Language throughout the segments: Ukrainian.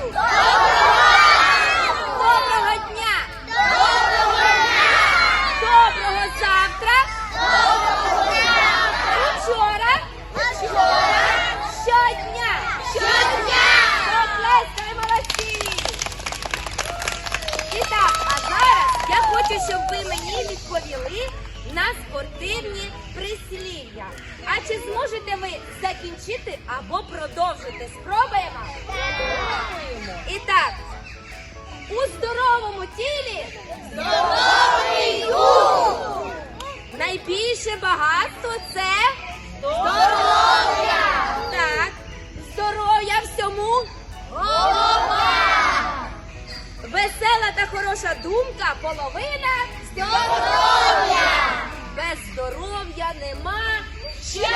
Доброго дня! Доброго завтра! Вчора! Щодня! Щодня! І так, а зараз я хочу, щоб ви мені відповіли на спортивні прислів'я. А чи зможете ви закінчити або продовжити? Спробуємо? Так! І так, у здоровому тілі здоровий дух. Найбільше багатство це здоров'я. Так, здоров'я всьому голова. Весела та хороша думка половина здоров'я. Без здоров'я нема щастя.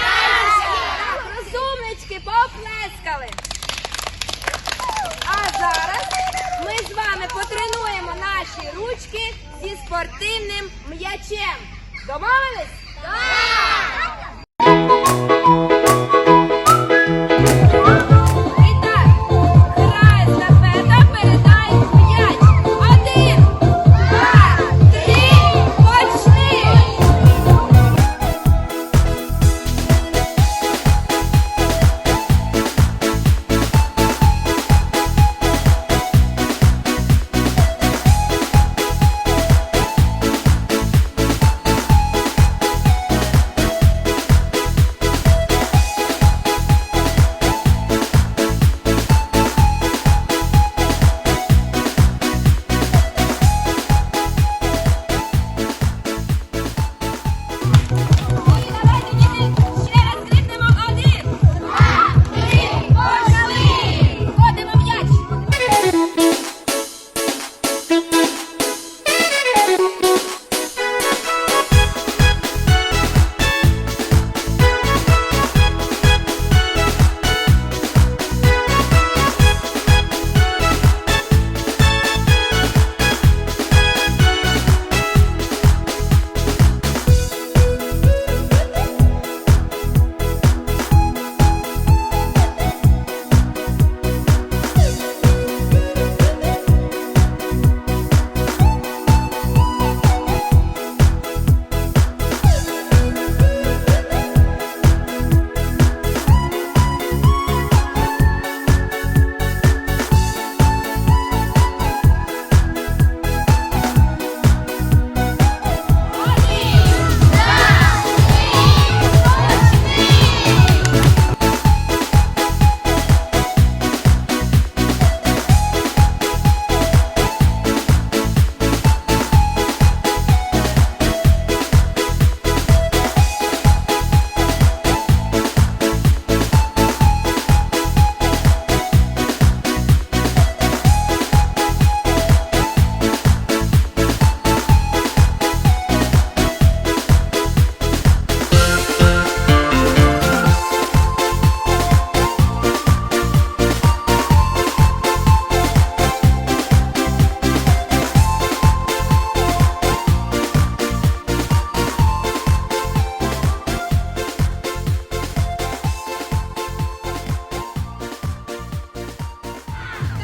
Так, розумнички, поплескали. А зараз ми з вами потренуємо наші ручки зі спортивним м'ячем. Домовились? Так!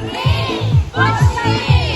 me. Watch me.